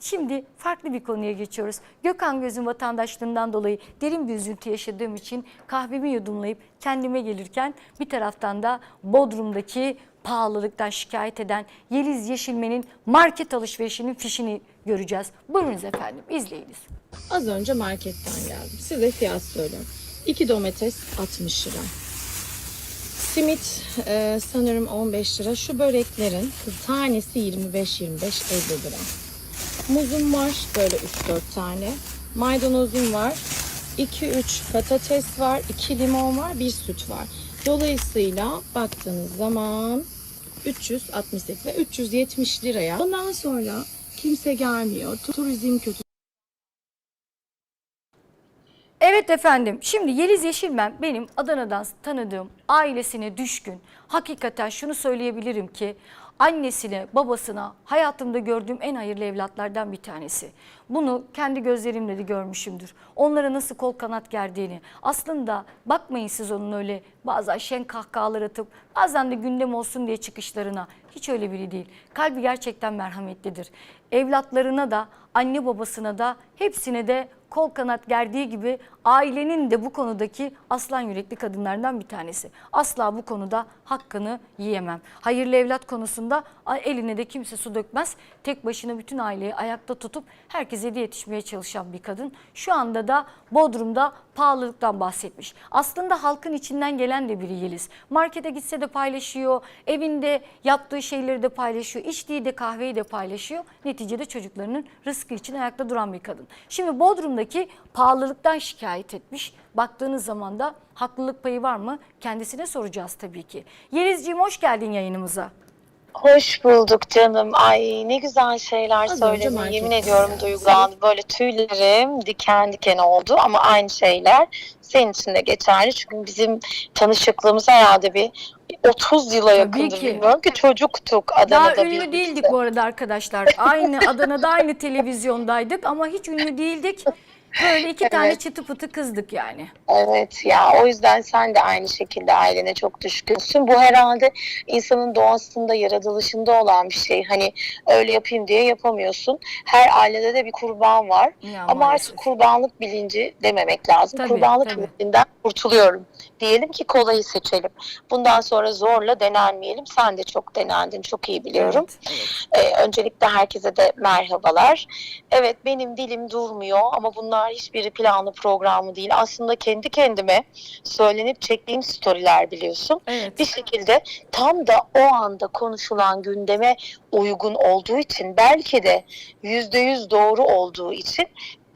Şimdi farklı bir konuya geçiyoruz. Gökhan Göz'ün vatandaşlığından dolayı derin bir üzüntü yaşadığım için kahvemi yudumlayıp kendime gelirken bir taraftan da Bodrum'daki pahalılıktan şikayet eden Yeliz Yeşilmen'in market alışverişinin fişini göreceğiz. Buyurunuz efendim izleyiniz. Az önce marketten geldim. Size fiyat söylüyorum. 2 domates 60 lira. Simit e, sanırım 15 lira. Şu böreklerin tanesi 25-25 50 lira. Muzum var böyle 3-4 tane. Maydanozum var. 2-3 patates var. 2 limon var. 1 süt var. Dolayısıyla baktığınız zaman 368 ve 370 liraya. Ondan sonra kimse gelmiyor. Turizm kötü. Evet efendim şimdi Yeliz Yeşilmen benim Adana'dan tanıdığım ailesine düşkün. Hakikaten şunu söyleyebilirim ki annesine babasına hayatımda gördüğüm en hayırlı evlatlardan bir tanesi. Bunu kendi gözlerimle de görmüşümdür. Onlara nasıl kol kanat gerdiğini. Aslında bakmayın siz onun öyle bazen şen kahkahalar atıp bazen de gündem olsun diye çıkışlarına. Hiç öyle biri değil. Kalbi gerçekten merhametlidir. Evlatlarına da anne babasına da hepsine de kol kanat gerdiği gibi ailenin de bu konudaki aslan yürekli kadınlardan bir tanesi. Asla bu konuda hakkını yiyemem. Hayırlı evlat konusunda eline de kimse su dökmez. Tek başına bütün aileyi ayakta tutup herkese de yetişmeye çalışan bir kadın. Şu anda da Bodrum'da pahalılıktan bahsetmiş. Aslında halkın içinden gelen de biri Yeliz. Markete gitse de paylaşıyor, evinde yaptığı şeyleri de paylaşıyor, içtiği de kahveyi de paylaşıyor. Neticede çocuklarının rızkı için ayakta duran bir kadın. Şimdi Bodrum'daki pahalılıktan şikayet etmiş. Baktığınız zaman da haklılık payı var mı? Kendisine soracağız tabii ki. Yelizciğim hoş geldin yayınımıza. Hoş bulduk canım. Ay ne güzel şeyler Az söyledin. Yemin ediyorum duygulandım. Böyle tüylerim diken diken oldu ama aynı şeyler senin için de geçerli. Çünkü bizim tanışıklığımız herhalde bir 30 yıla yakındır. ki. Bilmiyorum ki çocuktuk Daha Adana'da ünlü birlikte. değildik bu arada arkadaşlar. Aynı Adana'da aynı televizyondaydık ama hiç ünlü değildik. Böyle iki tane Evet. çıtı pıtı kızdık yani. Evet ya o yüzden sen de aynı şekilde ailene çok düşkünsün. Bu herhalde insanın doğasında, yaratılışında olan bir şey. Hani öyle yapayım diye yapamıyorsun. Her ailede de bir kurban var. Ya Ama maalesef. artık kurbanlık bilinci dememek lazım. Tabii, kurbanlık tabii. bilincinden kurtuluyorum. Diyelim ki kolayı seçelim. Bundan sonra zorla denenmeyelim. Sen de çok denendin, çok iyi biliyorum. Evet, evet. Ee, öncelikle herkese de merhabalar. Evet benim dilim durmuyor ama bunlar hiçbiri planlı programı değil. Aslında kendi kendime söylenip çektiğim storyler biliyorsun. Evet. Bir şekilde tam da o anda konuşulan gündeme uygun olduğu için belki de yüzde yüz doğru olduğu için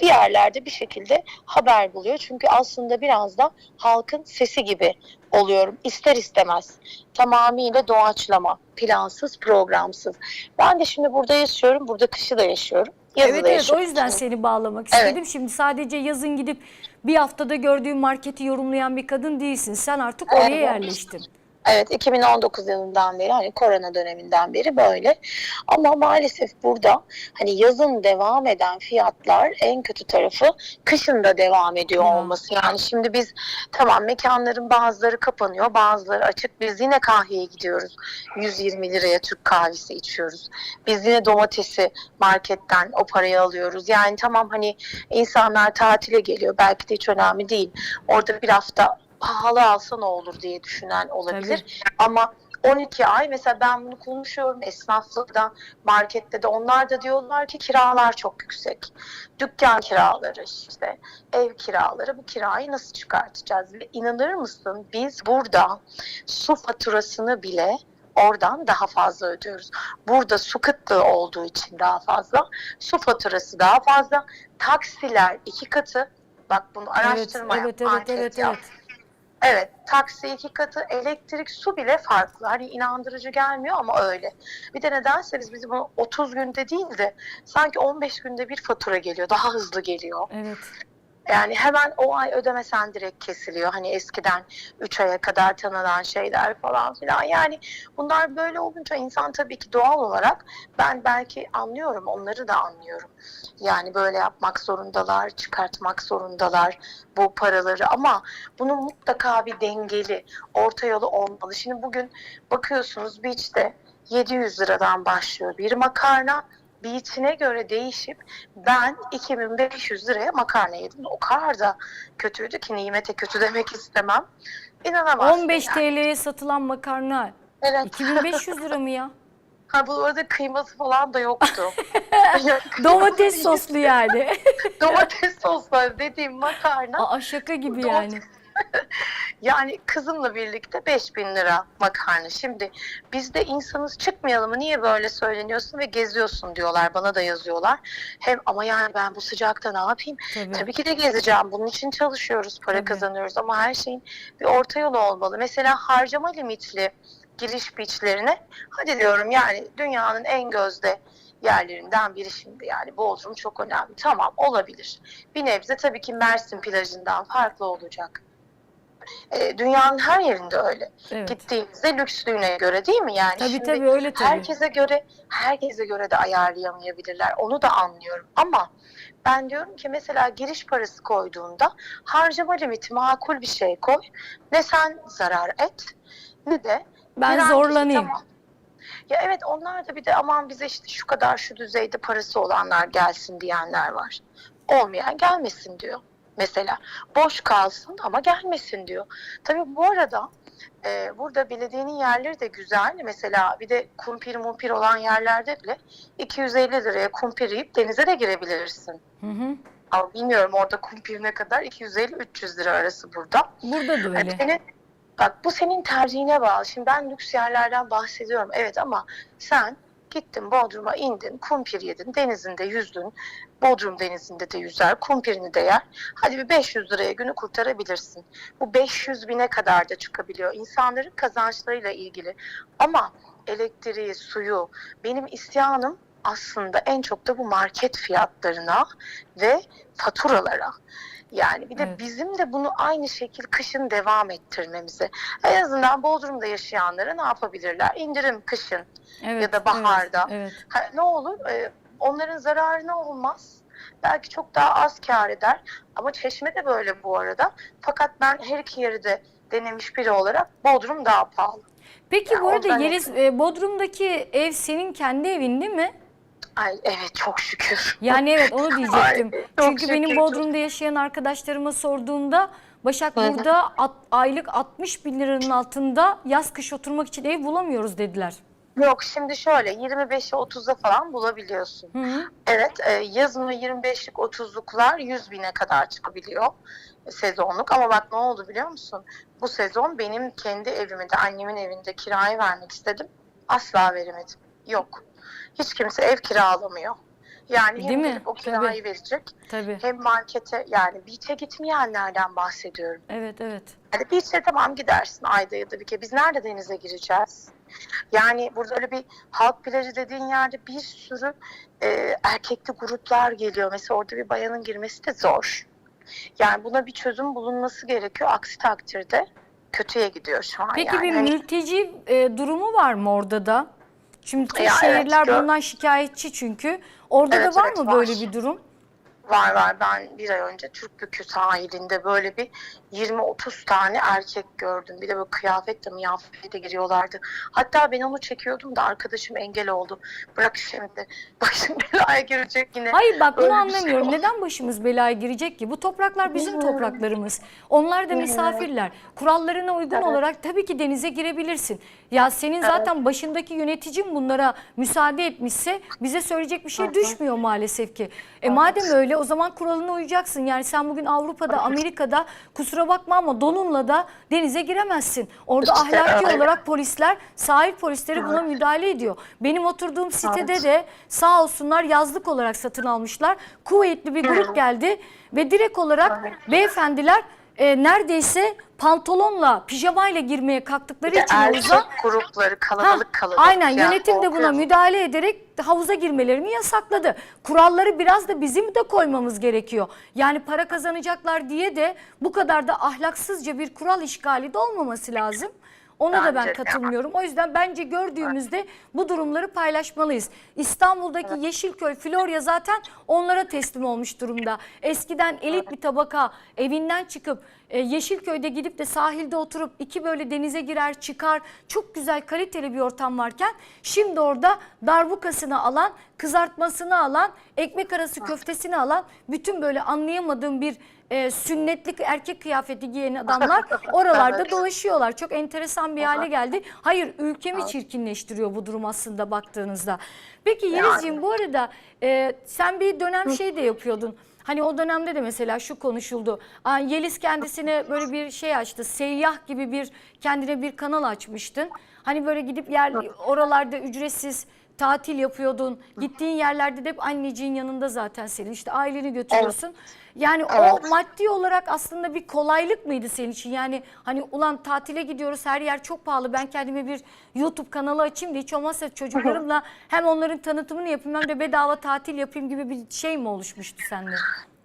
bir yerlerde bir şekilde haber buluyor. Çünkü aslında biraz da halkın sesi gibi oluyorum ister istemez. Tamamıyla doğaçlama, plansız, programsız. Ben de şimdi burada yaşıyorum, burada kışı da yaşıyorum. Evet evet o yüzden seni bağlamak Evet. istedim. Şimdi sadece yazın gidip bir haftada gördüğün marketi yorumlayan bir kadın değilsin. Sen artık oraya Evet. yerleştin. Evet 2019 yılından beri hani korona döneminden beri böyle. Ama maalesef burada hani yazın devam eden fiyatlar en kötü tarafı kışın da devam ediyor olması. Yani şimdi biz tamam mekanların bazıları kapanıyor bazıları açık. Biz yine kahveye gidiyoruz. 120 liraya Türk kahvesi içiyoruz. Biz yine domatesi marketten o parayı alıyoruz. Yani tamam hani insanlar tatile geliyor belki de hiç önemli değil. Orada bir hafta pahalı alsa ne olur diye düşünen olabilir. Ama 12 ay mesela ben bunu konuşuyorum esnaflıkta, markette de onlar da diyorlar ki kiralar çok yüksek. Dükkan kiraları işte, ev kiraları bu kirayı nasıl çıkartacağız? Ve inanır mısın biz burada su faturasını bile oradan daha fazla ödüyoruz. Burada su kıtlığı olduğu için daha fazla, su faturası daha fazla, taksiler iki katı. Bak bunu Evet, araştırma evet, yap, evet, anket evet, yap. evet. Evet, taksi iki katı, elektrik, su bile farklı. Hani inandırıcı gelmiyor ama öyle. Bir de nedense biz bizim bunu 30 günde değil de sanki 15 günde bir fatura geliyor. Daha hızlı geliyor. Evet. Yani hemen o ay ödemesen direkt kesiliyor. Hani eskiden 3 aya kadar tanınan şeyler falan filan. Yani bunlar böyle olunca insan tabii ki doğal olarak ben belki anlıyorum, onları da anlıyorum. Yani böyle yapmak zorundalar, çıkartmak zorundalar bu paraları ama bunun mutlaka bir dengeli, orta yolu olmalı. Şimdi bugün bakıyorsunuz beach'te 700 liradan başlıyor bir makarna, beach'ine göre değişip ben 2500 liraya makarna yedim. O kadar da kötüydü ki nimete kötü demek istemem. İnanamazsın 15 yani. TL'ye satılan makarna Evet. 2500 lira mı ya? Ha bu arada kıyması falan da yoktu. Domates soslu yani. Domates sosları dediğim makarna Aa şaka gibi Domates- yani. Yani kızımla birlikte 5000 lira makarna. Şimdi biz de insanız çıkmayalım mı niye böyle söyleniyorsun ve geziyorsun diyorlar bana da yazıyorlar. Hem ama yani ben bu sıcakta ne yapayım? Tabii. Tabii ki de gezeceğim. Bunun için çalışıyoruz, para Tabii. kazanıyoruz ama her şeyin bir orta yolu olmalı. Mesela harcama limitli giriş beachlerine hadi diyorum yani dünyanın en gözde yerlerinden biri şimdi yani Bodrum çok önemli. Tamam olabilir. Bir nebze tabii ki Mersin plajından farklı olacak. Ee, dünyanın her yerinde öyle. Evet. Gittiğimizde lükslüğüne göre değil mi yani? Tabii Şimdi tabii öyle tabii. Herkese göre herkese göre de ayarlayamayabilirler. Onu da anlıyorum. Ama ben diyorum ki mesela giriş parası koyduğunda harcama limiti makul bir şey koy. Ne sen zarar et ne de Ben giren kişi zorlanayım. tamam. Ya evet onlar da bir de aman bize işte şu kadar şu düzeyde parası olanlar gelsin diyenler var. Olmayan gelmesin diyor. Mesela boş kalsın ama gelmesin diyor. Tabii bu arada e, burada belediyenin yerleri de güzel. Mesela bir de kumpir mumpir olan yerlerde bile 250 liraya kumpir yiyip denize de girebilirsin. Hı hı. Ama bilmiyorum orada kumpir ne kadar 250-300 lira arası burada. Burada da Yani öyle. senin, bak bu senin tercihine bağlı. Şimdi ben lüks yerlerden bahsediyorum. Evet ama sen gittin Bodrum'a indin, kumpir yedin, denizinde yüzdün. Bodrum denizinde de yüzer, kumpirini de yer. Hadi bir 500 liraya günü kurtarabilirsin. Bu 500 bine kadar da çıkabiliyor. İnsanların kazançlarıyla ilgili. Ama elektriği, suyu, benim isyanım aslında en çok da bu market fiyatlarına ve faturalara. Yani bir de Evet. bizim de bunu aynı şekil kışın devam ettirmemizi. En azından Bodrum'da yaşayanlara ne yapabilirler? İndirim kışın. Evet, ya da baharda. Evet, evet. Ha, ne olur? Ee, onların zararına olmaz. Belki çok daha az kar eder. Ama Çeşme de böyle bu arada. Fakat ben her iki yeri de denemiş biri olarak Bodrum daha pahalı. Peki Ya bu arada Yeliz e, Bodrum'daki ev senin kendi evin değil mi? Ay evet çok şükür. Yani evet onu diyecektim. Ay, Çünkü benim şükür. Bodrum'da yaşayan arkadaşlarıma sorduğumda Başak Hı burada at- aylık 60 bin liranın altında yaz kış oturmak için ev bulamıyoruz dediler. Yok şimdi şöyle 25'e 30'a falan bulabiliyorsun. Hı hı. Evet e, yazın o 25'lik 30'luklar 100 bine kadar çıkabiliyor sezonluk. Ama bak ne oldu biliyor musun? Bu sezon benim kendi evimi de annemin evinde kiraya vermek istedim. Asla veremedim. Yok. Hiç kimse ev kiralamıyor. Yani Değil hem mi? o kirayı Tabii. verecek Tabii. hem markete yani beach'e gitmeyenlerden bahsediyorum. Evet evet. Hani beach'e tamam gidersin ayda ya da bir kere. Biz nerede denize gireceğiz? Yani burada öyle bir halk plajı dediğin yerde bir sürü e, erkekli gruplar geliyor. Mesela orada bir bayanın girmesi de zor. Yani buna bir çözüm bulunması gerekiyor. Aksi takdirde kötüye gidiyor şu an. Peki yani. bir Hani- mülteci e, durumu var mı orada da? Şimdi tüm Ya evet, şehirler gör- bundan şikayetçi çünkü. Orada Evet, da var evet, mı var. böyle bir durum? Var var ben bir ay önce Türkbükü sahilinde böyle bir 20-30 tane erkek gördüm. Bir de böyle kıyafetle miyafetle giriyorlardı. Hatta ben onu çekiyordum da arkadaşım engel oldu. Bırak şimdi başım belaya girecek yine. Hayır bak bunu şey anlamıyorum. oldu. Neden başımız belaya girecek ki? Bu topraklar bizim topraklarımız. Onlar da misafirler. Kurallarına uygun Evet. olarak tabii ki denize girebilirsin. Ya senin zaten başındaki yöneticin bunlara müsaade etmişse bize söyleyecek bir şey düşmüyor maalesef ki. E madem öyle o zaman kuralına uyacaksın. Yani sen bugün Avrupa'da, Amerika'da kusura bakma ama donunla da denize giremezsin. Orada ahlaki öyle. olarak polisler, sahil polisleri buna müdahale ediyor. Benim oturduğum sitede de sağ olsunlar yazlık olarak satın almışlar. Kuvvetli bir grup geldi ve direkt olarak beyefendiler e, neredeyse pantolonla, pijamayla girmeye kalktıkları için erkek havuza grupları kalabalık kalabalık. aynen yani yönetim de buna korkuyorum. müdahale ederek havuza girmelerini yasakladı. Kuralları biraz da bizim de koymamız gerekiyor. Yani para kazanacaklar diye de bu kadar da ahlaksızca bir kural işgali de olmaması lazım. Ona da ben Bence katılmıyorum. O yüzden bence gördüğümüzde bu durumları paylaşmalıyız. İstanbul'daki Yeşilköy, Florya zaten onlara teslim olmuş durumda. Eskiden elit bir tabaka evinden çıkıp e, Yeşilköy'de gidip de sahilde oturup iki böyle denize girer çıkar çok güzel kaliteli bir ortam varken şimdi orada darbukasını alan kızartmasını alan ekmek arası köftesini alan bütün böyle anlayamadığım bir e, sünnetlik erkek kıyafeti giyen adamlar oralarda Evet. dolaşıyorlar. Çok enteresan bir hale geldi. Hayır ülkemi çirkinleştiriyor bu durum aslında baktığınızda. Peki Yelizciğim bu arada e, sen bir dönem şey de yapıyordun. Hani o dönemde de mesela şu konuşuldu. Yeliz kendisine böyle bir şey açtı. Seyyah gibi bir kendine bir kanal açmıştın. Hani böyle gidip yer oralarda ücretsiz tatil yapıyordun. Gittiğin yerlerde de hep anneciğin yanında zaten senin. İşte aileni götürüyorsun. Yani o Evet. maddi olarak aslında bir kolaylık mıydı senin için? Yani hani ulan tatile gidiyoruz her yer çok pahalı ben kendime bir YouTube kanalı açayım da hiç olmazsa çocuklarımla hem onların tanıtımını yapayım hem de bedava tatil yapayım gibi bir şey mi oluşmuştu sende?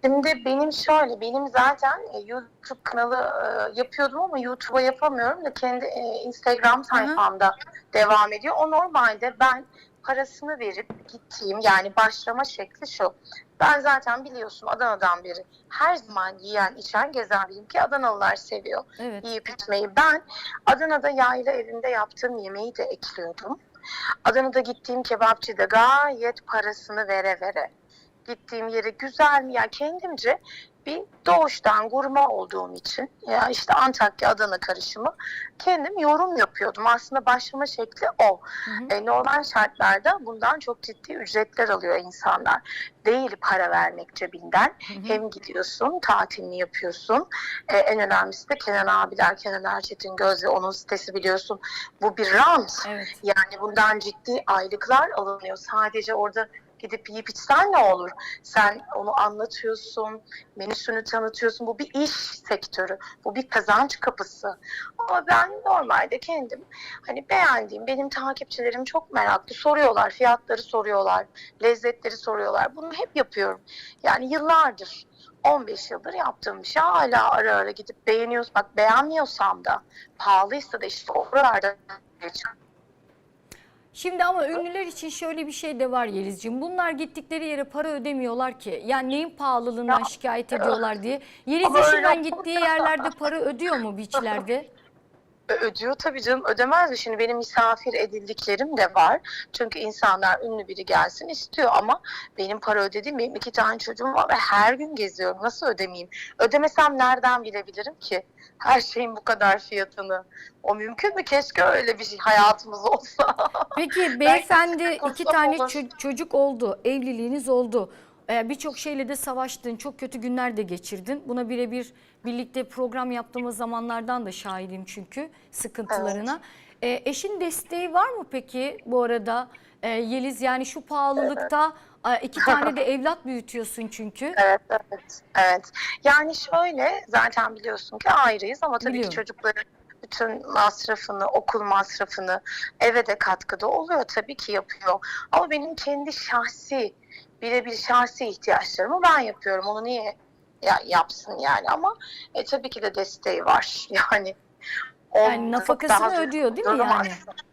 Şimdi benim şöyle, benim zaten e, YouTube kanalı e, yapıyordum ama YouTube'a yapamıyorum da kendi e, Instagram sayfamda devam ediyor. O normalde ben parasını verip gittiğim yani başlama şekli şu. Ben zaten biliyorsun Adana'dan beri her zaman yiyen, içen, gezen biriyim ki Adanalılar seviyor Evet. yiyip içmeyi. Ben Adana'da yayla evinde yaptığım yemeği de ekliyordum. Adana'da gittiğim kebapçıda gayet parasını vere vere gittiğim yere güzel mi? Yani kendimce bir doğuştan gurme olduğum için ya işte Antakya Adana karışımı kendim yorum yapıyordum. Aslında başlama şekli o. E, normal şartlarda bundan çok ciddi ücretler alıyor insanlar. Değil para vermek cebinden. Hem gidiyorsun, tatilini yapıyorsun. E, en önemlisi de Kenan abiler, Kenan Erçetin Göz ve onun sitesi biliyorsun. Bu bir rant. Evet. Yani bundan ciddi aylıklar alınıyor. Sadece orada gidip yiyip içsen ne olur? Sen onu anlatıyorsun, menüsünü tanıtıyorsun. Bu bir iş sektörü, bu bir kazanç kapısı. Ama ben normalde kendim hani beğendiğim, benim takipçilerim çok meraklı. Soruyorlar, fiyatları soruyorlar, lezzetleri soruyorlar. Bunu hep yapıyorum. Yani yıllardır 15 yıldır yaptığım şey. Hala ara ara gidip beğeniyoruz. Bak beğenmiyorsam da pahalıysa da işte oralarda Şimdi ama ünlüler için şöyle bir şey de var Yelizciğim. Bunlar gittikleri yere para ödemiyorlar ki. Yani neyin pahalılığından şikayet ediyorlar diye. Yeliz olmaz gittiği yerlerde para ödüyor mu beachlerde? Ödüyor tabii canım ödemez mi? Şimdi benim misafir edildiklerim de var. Çünkü insanlar ünlü biri gelsin istiyor ama benim para ödediğim benim iki tane çocuğum var ve her gün geziyorum. Nasıl ödemeyeyim? Ödemesem nereden bilebilirim ki? Her şeyin bu kadar fiyatını. O mümkün mü? Keşke öyle bir şey hayatımız olsa. Peki beyefendi iki tane olur. ço- çocuk oldu, evliliğiniz oldu. Birçok şeyle de savaştın, çok kötü günler de geçirdin. Buna birebir birlikte program yaptığımız zamanlardan da şahidim çünkü sıkıntılarına. Ee, eşin desteği var mı peki bu arada Ee, Yeliz? Yani şu pahalılıkta e, iki tane de evlat büyütüyorsun çünkü. Evet, evet, evet. Yani şöyle zaten biliyorsun ki ayrıyız ama tabii Biliyorum. ki çocukların bütün masrafını, okul masrafını eve de katkıda oluyor tabii ki yapıyor. Ama benim kendi şahsi, birebir şahsi ihtiyaçlarımı ben yapıyorum. Onu niye ya, yapsın yani ama e, tabii ki de desteği var. Yani Yani nafakasını ödüyor değil mi yani? aslında.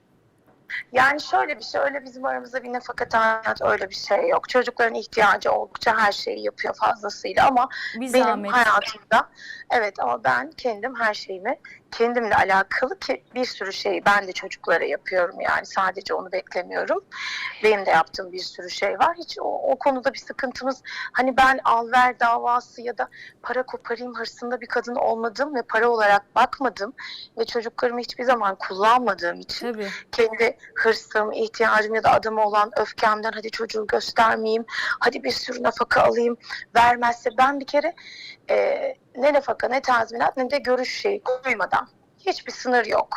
Yani şöyle bir şey, öyle bizim aramızda bir nefaka tazminat öyle bir şey yok. Çocukların ihtiyacı oldukça her şeyi yapıyor fazlasıyla ama Bir benim zahmet. hayatımda evet ama ben kendim her şeyimi kendimle alakalı ki bir sürü şeyi ben de çocuklara yapıyorum yani sadece onu beklemiyorum. Benim de yaptığım bir sürü şey var. Hiç o, o konuda bir sıkıntımız hani ben al ver davası ya da para koparayım hırsında bir kadın olmadım ve para olarak bakmadım ve çocuklarımı hiçbir zaman kullanmadığım için Tabii. kendi hırsım, ihtiyacım ya da adama olan öfkemden hadi çocuğu göstermeyeyim, hadi bir sürü nafaka alayım vermezse ben bir kere e, ne nafaka ne tazminat ne de görüş şeyi koymadan hiçbir sınır yok.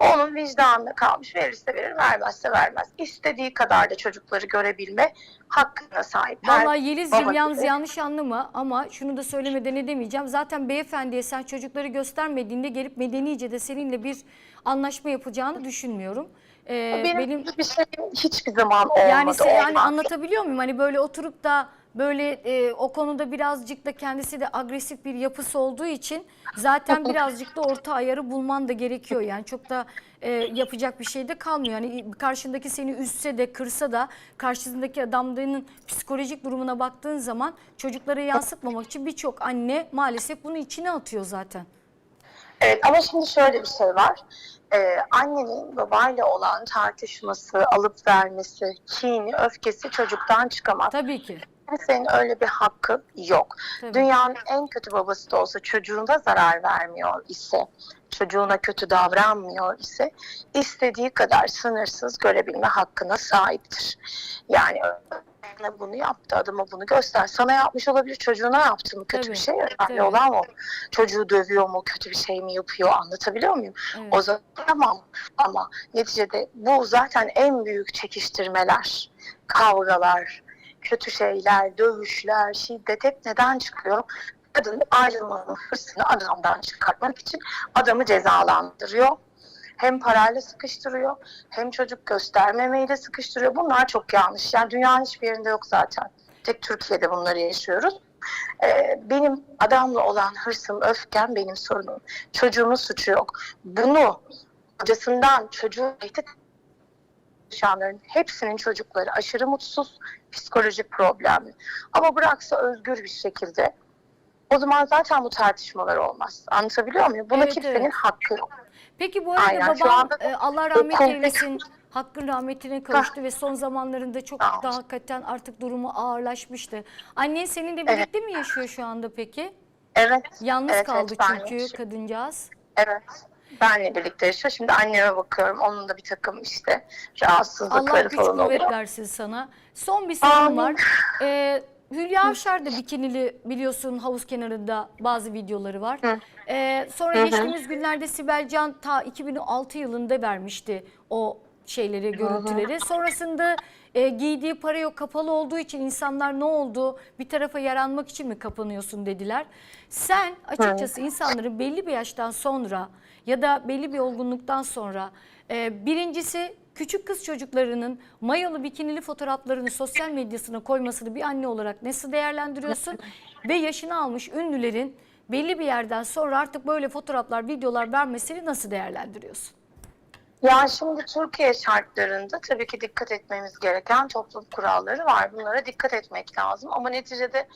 Onun vicdanına kalmış verirse verir vermezse vermez. İstediği kadar da çocukları görebilme hakkına sahip. Her Vallahi Yeliz'ciğim yalnız gibi. yanlış anlama ama şunu da söylemeden edemeyeceğim. Zaten beyefendiye sen çocukları göstermediğinde gelip medenice de seninle bir anlaşma yapacağını düşünmüyorum. Ee, benim, benim hiçbir şeyim hiçbir zaman olmadı. yani se- yani olmaz. anlatabiliyor muyum? Hani böyle oturup da böyle e, o konuda birazcık da kendisi de agresif bir yapısı olduğu için zaten birazcık da orta ayarı bulman da gerekiyor. Yani çok da e, yapacak bir şey de kalmıyor. Yani karşındaki seni üzse de kırsa da karşısındaki adamların psikolojik durumuna baktığın zaman çocuklara yansıtmamak için birçok anne maalesef bunu içine atıyor zaten. Evet ama şimdi şöyle bir şey var. Ee, annenin babayla olan tartışması, alıp vermesi, kini, öfkesi çocuktan çıkamaz. Tabii ki. Kimsenin öyle bir hakkı yok. Tabii. Dünyanın en kötü babası da olsa çocuğuna zarar vermiyor ise, çocuğuna kötü davranmıyor ise istediği kadar sınırsız görebilme hakkına sahiptir. Yani öğretmene bunu yaptı, adama bunu göster. Sana yapmış olabilir, çocuğuna yaptı mı kötü Tabii, bir şey? Önemli olan o. Çocuğu dövüyor mu, kötü bir şey mi yapıyor anlatabiliyor muyum? Evet. O zaman tamam ama neticede bu zaten en büyük çekiştirmeler, kavgalar, kötü şeyler, dövüşler, şiddet hep neden çıkıyor? Kadın ayrılmanın hırsını adamdan çıkartmak için adamı cezalandırıyor. Hem parayla sıkıştırıyor, hem çocuk göstermemeyle sıkıştırıyor. Bunlar çok yanlış. Yani dünyanın hiçbir yerinde yok zaten. Tek Türkiye'de bunları yaşıyoruz. Ee, benim adamla olan hırsım, öfkem benim sorunum. Çocuğumun suçu yok. Bunu kocasından çocuğu tehdit çalışanların hepsinin çocukları aşırı mutsuz, psikolojik problemli. Ama bıraksa özgür bir şekilde o zaman zaten bu tartışmalar olmaz. Anlatabiliyor muyum? Buna Evet, kimsenin evet. hakkı yok. Peki bu arada Aynen, şu babam anda e, Allah rahmet okulda- eylesin hakkın rahmetine kavuştu ve son zamanlarında çok Sağ daha hakikaten artık durumu ağırlaşmıştı. Annen seninle birlikte mi yaşıyor şu anda peki? Evet. Yalnız evet, kaldı evet, ben çünkü yaşıyorum. kadıncağız. Evet. Benle birlikte yaşıyor. Şimdi anneme bakıyorum. Onun da bir takım işte rahatsızlıkları Allah güç falan kuvvet oluyor. versin sana. Son bir sorum Amin. var. Ee, Hülya Avşar da bikinili biliyorsun havuz kenarında bazı videoları var. Ee, sonra geçtiğimiz günlerde Sibel Can ta 2006 yılında vermişti o şeyleri, görüntüleri. Sonrasında e, giydiği para yok kapalı olduğu için insanlar ne oldu bir tarafa yaranmak için mi kapanıyorsun dediler. Sen açıkçası insanların belli bir yaştan sonra ya da belli bir olgunluktan sonra e, birincisi küçük kız çocuklarının mayolu bikinili fotoğraflarını sosyal medyasına koymasını bir anne olarak nasıl değerlendiriyorsun? Ve yaşını almış ünlülerin belli bir yerden sonra artık böyle fotoğraflar, videolar vermesini nasıl değerlendiriyorsun? Ya şimdi Türkiye şartlarında tabii ki dikkat etmemiz gereken toplum kuralları var. Bunlara dikkat etmek lazım. Ama neticede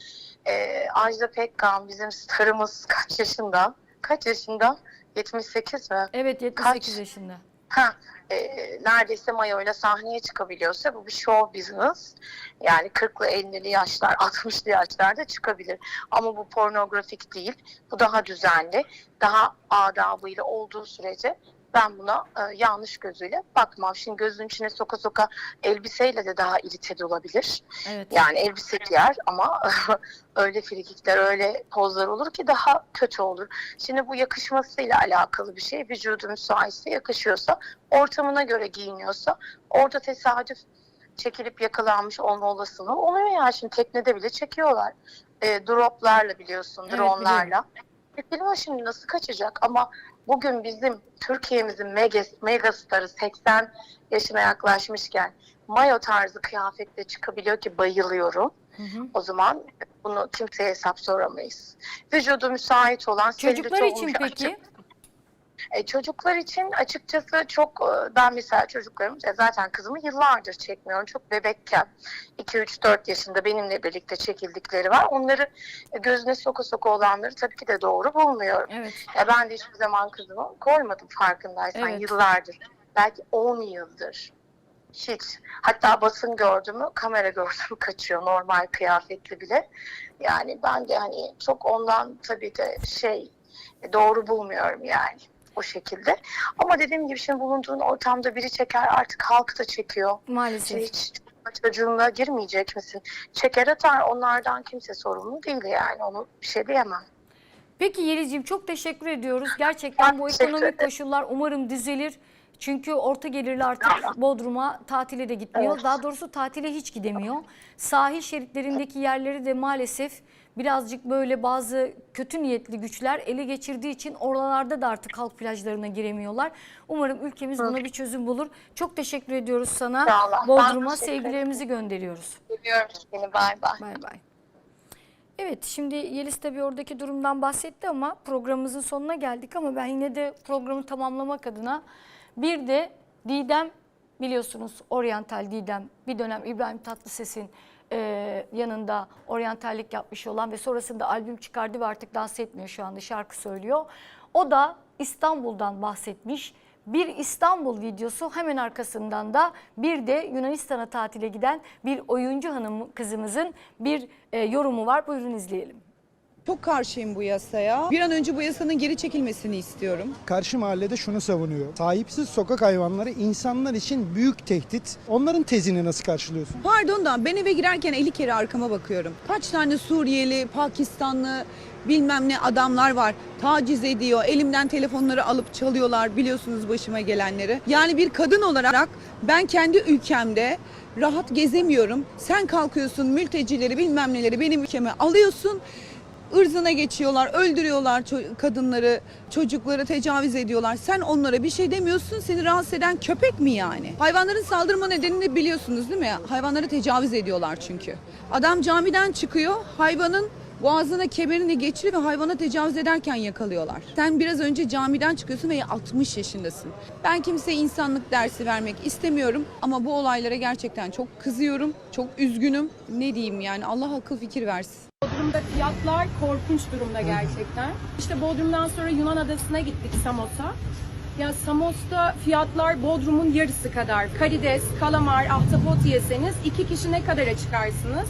e, Ajda Pekkan bizim starımız kaç yaşında? Kaç yaşında? 78 mi? Evet 78 Kaç? yaşında. Ha, e, neredeyse mayoyla sahneye çıkabiliyorsa bu bir show business. Yani 40'lı 50'li yaşlar, 60'lı yaşlarda çıkabilir. Ama bu pornografik değil. Bu daha düzenli, daha adabıyla olduğu sürece ben buna e, yanlış gözüyle bakmam. Şimdi gözün içine soka soka elbiseyle de daha irite olabilir. Evet. Yani elbise giyer ama öyle frikikler, öyle pozlar olur ki daha kötü olur. Şimdi bu yakışmasıyla alakalı bir şey. Vücudu müsaitse, yakışıyorsa, ortamına göre giyiniyorsa, orada tesadüf çekilip yakalanmış olma olasılığı oluyor yani. Şimdi teknede bile çekiyorlar. E, droplarla biliyorsun, Evet, dronlarla. Çekiliyor şimdi nasıl kaçacak ama bugün bizim Türkiye'mizin mega, megastarı 80 yaşına yaklaşmışken mayo tarzı kıyafetle çıkabiliyor ki bayılıyorum. Hı hı. O zaman bunu kimseye hesap soramayız. Vücudu müsait olan Çocuklar için olmuş peki? açık- E, çocuklar için açıkçası çok e, ben mesela çocuklarım e, zaten kızımı yıllardır çekmiyorum. Çok bebekken 2-3-4 yaşında benimle birlikte çekildikleri var. Onları e, gözüne soka soka olanları tabii ki de doğru bulmuyorum. Evet. Ya ben de hiçbir zaman kızımı koymadım farkındaysan Evet. yıllardır. Belki 10 yıldır. Hiç. Hatta basın gördü mü kamera gördü mü kaçıyor normal kıyafetli bile. Yani ben de hani çok ondan tabii de şey doğru bulmuyorum yani o şekilde. Ama dediğim gibi şimdi bulunduğun ortamda biri çeker artık halk da çekiyor. Şimdi Maalesef. hiç çocuğunla girmeyecek misin? Çeker atar onlardan kimse sorumlu değil yani onu bir şey diyemem. Peki Yelizciğim çok teşekkür ediyoruz. Gerçekten Ben bu ekonomik koşullar umarım düzelir. Çünkü orta gelirli artık Bodrum'a tatile de gitmiyor. Evet. Daha doğrusu tatile hiç gidemiyor. Sahil şeritlerindeki yerleri de maalesef birazcık böyle bazı kötü niyetli güçler ele geçirdiği için oralarda da artık halk plajlarına giremiyorlar. Umarım ülkemiz buna bir çözüm bulur. Çok teşekkür ediyoruz sana. Sağ ol. Bodrum'a sevgilerimizi gönderiyoruz. Seviyorum seni bay bay. Bay bay. Evet şimdi Yeliz tabii oradaki durumdan bahsetti ama programımızın sonuna geldik ama ben yine de programı tamamlamak adına bir de Didem biliyorsunuz oryantal Didem bir dönem İbrahim Tatlıses'in e, yanında oryantallik yapmış olan ve sonrasında albüm çıkardı ve artık dans etmiyor şu anda şarkı söylüyor. O da İstanbul'dan bahsetmiş. Bir İstanbul videosu hemen arkasından da bir de Yunanistan'a tatile giden bir oyuncu hanım kızımızın bir e, yorumu var. Buyurun izleyelim. Çok karşıyım bu yasaya. Bir an önce bu yasanın geri çekilmesini istiyorum. Karşı mahallede şunu savunuyor. Sahipsiz sokak hayvanları insanlar için büyük tehdit. Onların tezini nasıl karşılıyorsun? Pardon da ben eve girerken 50 kere arkama bakıyorum. Kaç tane Suriyeli, Pakistanlı bilmem ne adamlar var. Taciz ediyor. Elimden telefonları alıp çalıyorlar. Biliyorsunuz başıma gelenleri. Yani bir kadın olarak ben kendi ülkemde rahat gezemiyorum. Sen kalkıyorsun mültecileri bilmem neleri benim ülkeme alıyorsun. Irzına geçiyorlar, öldürüyorlar ço- kadınları, çocukları tecavüz ediyorlar. Sen onlara bir şey demiyorsun, seni rahatsız eden köpek mi yani? Hayvanların saldırma nedenini biliyorsunuz değil mi? Hayvanları tecavüz ediyorlar çünkü. Adam camiden çıkıyor, hayvanın boğazına kemerini geçiriyor ve hayvana tecavüz ederken yakalıyorlar. Sen biraz önce camiden çıkıyorsun ve 60 yaşındasın. Ben kimseye insanlık dersi vermek istemiyorum ama bu olaylara gerçekten çok kızıyorum, çok üzgünüm. Ne diyeyim yani Allah akıl fikir versin. Bodrum'da fiyatlar korkunç durumda gerçekten. İşte Bodrum'dan sonra Yunan adasına gittik Samos'a. Ya Samos'ta fiyatlar Bodrum'un yarısı kadar. Karides, kalamar, ahtapot yeseniz iki kişi ne kadara çıkarsınız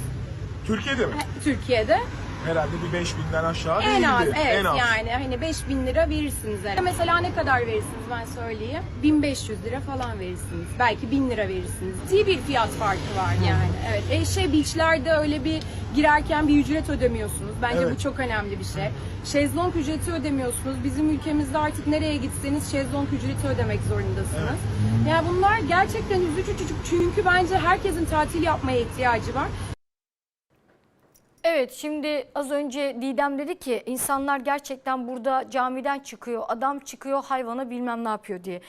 Türkiye'de mi? Türkiye'de? Herhalde bir 5000'den aşağı En az değildir. evet en az. yani hani 5000 lira verirsiniz. herhalde. Mesela ne kadar verirsiniz ben söyleyeyim. 1500 lira falan verirsiniz. Belki 1000 lira verirsiniz. Ciddi bir fiyat farkı var yani. Evet. E şey beachlerde öyle bir girerken bir ücret ödemiyorsunuz. Bence Evet. bu çok önemli bir şey. Şezlong ücreti ödemiyorsunuz. Bizim ülkemizde artık nereye gitseniz şezlong ücreti ödemek zorundasınız. Yani bunlar gerçekten üzücü çocuk. Çünkü bence herkesin tatil yapmaya ihtiyacı var. Evet şimdi az önce Didem dedi ki insanlar gerçekten burada camiden çıkıyor, adam çıkıyor hayvana bilmem ne yapıyor diye.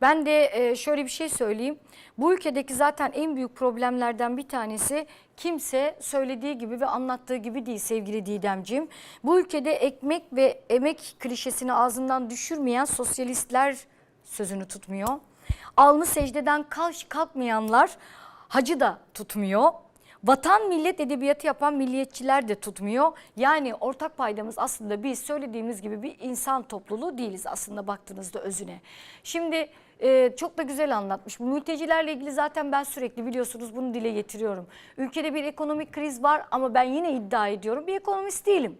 Ben de e, şöyle bir şey söyleyeyim. Bu ülkedeki zaten en büyük problemlerden bir tanesi kimse söylediği gibi ve anlattığı gibi değil sevgili Didemciğim. Bu ülkede ekmek ve emek klişesini ağzından düşürmeyen sosyalistler sözünü tutmuyor. Alnı secdeden kalk, kalkmayanlar hacı da tutmuyor. Vatan millet edebiyatı yapan milliyetçiler de tutmuyor. Yani ortak paydamız aslında biz söylediğimiz gibi bir insan topluluğu değiliz aslında baktığınızda özüne. Şimdi e, çok da güzel anlatmış. Mültecilerle ilgili zaten ben sürekli biliyorsunuz bunu dile getiriyorum. Ülkede bir ekonomik kriz var ama ben yine iddia ediyorum bir ekonomist değilim.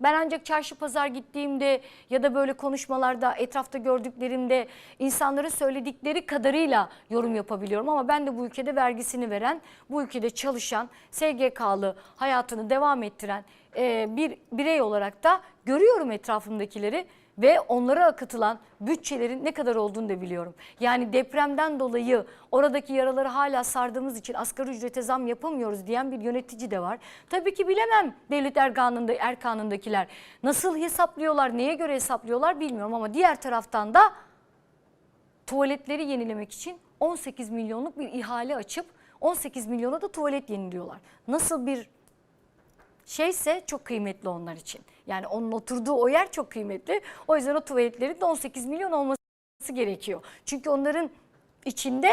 Ben ancak çarşı pazar gittiğimde ya da böyle konuşmalarda etrafta gördüklerimde insanların söyledikleri kadarıyla yorum yapabiliyorum. Ama ben de bu ülkede vergisini veren, bu ülkede çalışan, SGK'lı hayatını devam ettiren e, bir birey olarak da görüyorum etrafımdakileri ve onlara akıtılan bütçelerin ne kadar olduğunu da biliyorum. Yani depremden dolayı oradaki yaraları hala sardığımız için asgari ücrete zam yapamıyoruz diyen bir yönetici de var. Tabii ki bilemem devlet erkanında, erkanındakiler nasıl hesaplıyorlar, neye göre hesaplıyorlar bilmiyorum ama diğer taraftan da tuvaletleri yenilemek için 18 milyonluk bir ihale açıp 18 milyona da tuvalet yeniliyorlar. Nasıl bir şeyse çok kıymetli onlar için. Yani onun oturduğu o yer çok kıymetli. O yüzden o tuvaletlerin de 18 milyon olması gerekiyor. Çünkü onların içinde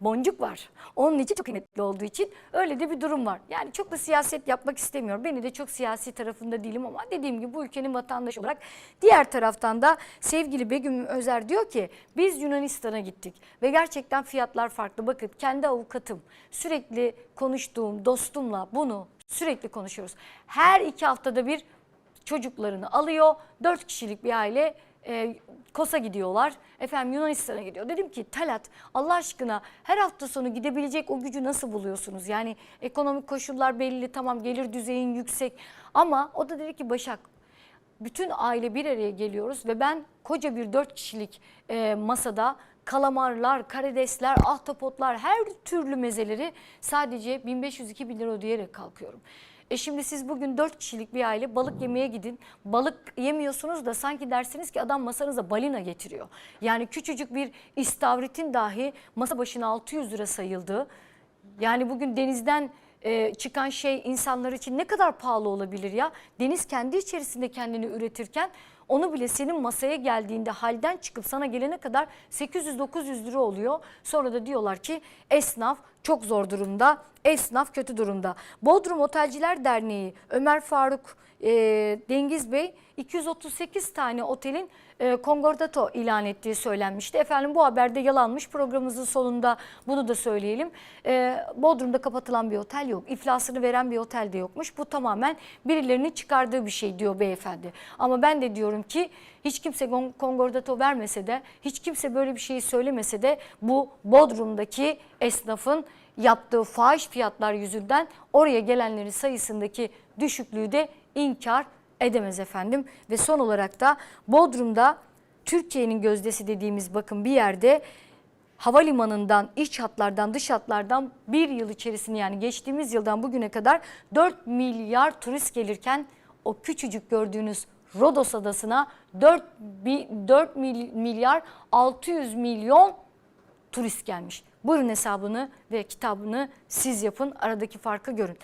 boncuk var. Onun için çok kıymetli olduğu için öyle de bir durum var. Yani çok da siyaset yapmak istemiyorum. Beni de çok siyasi tarafında değilim ama dediğim gibi bu ülkenin vatandaşı olarak diğer taraftan da sevgili Begüm Özer diyor ki biz Yunanistan'a gittik ve gerçekten fiyatlar farklı. Bakın kendi avukatım sürekli konuştuğum dostumla bunu sürekli konuşuyoruz. Her iki haftada bir çocuklarını alıyor. Dört kişilik bir aile e, Kosa gidiyorlar. Efendim Yunanistan'a gidiyor. Dedim ki Talat Allah aşkına her hafta sonu gidebilecek o gücü nasıl buluyorsunuz? Yani ekonomik koşullar belli tamam gelir düzeyin yüksek. Ama o da dedi ki Başak bütün aile bir araya geliyoruz ve ben koca bir dört kişilik e, masada kalamarlar, karidesler, ahtapotlar her türlü mezeleri sadece 1500-2000 lira ödeyerek kalkıyorum. E şimdi siz bugün 4 kişilik bir aile balık yemeye gidin. Balık yemiyorsunuz da sanki dersiniz ki adam masanıza balina getiriyor. Yani küçücük bir istavritin dahi masa başına 600 lira sayıldığı. Yani bugün denizden e, çıkan şey insanlar için ne kadar pahalı olabilir ya? Deniz kendi içerisinde kendini üretirken onu bile senin masaya geldiğinde halden çıkıp sana gelene kadar 800-900 lira oluyor. Sonra da diyorlar ki esnaf çok zor durumda. Esnaf kötü durumda. Bodrum Otelciler Derneği Ömer Faruk e, Dengiz Bey 238 tane otelin e, konkordato ilan ettiği söylenmişti. Efendim bu haberde yalanmış. Programımızın sonunda bunu da söyleyelim. E, Bodrum'da kapatılan bir otel yok. İflasını veren bir otel de yokmuş. Bu tamamen birilerinin çıkardığı bir şey diyor beyefendi. Ama ben de diyorum ki hiç kimse kon- konkordato vermese de hiç kimse böyle bir şeyi söylemese de bu Bodrum'daki esnafın yaptığı fahiş fiyatlar yüzünden oraya gelenlerin sayısındaki düşüklüğü de inkar edemez efendim. Ve son olarak da Bodrum'da Türkiye'nin gözdesi dediğimiz bakın bir yerde havalimanından, iç hatlardan, dış hatlardan bir yıl içerisinde yani geçtiğimiz yıldan bugüne kadar 4 milyar turist gelirken o küçücük gördüğünüz Rodos adasına 4, 4 milyar 600 milyon turist gelmiş. Buyurun hesabını ve kitabını siz yapın aradaki farkı görün.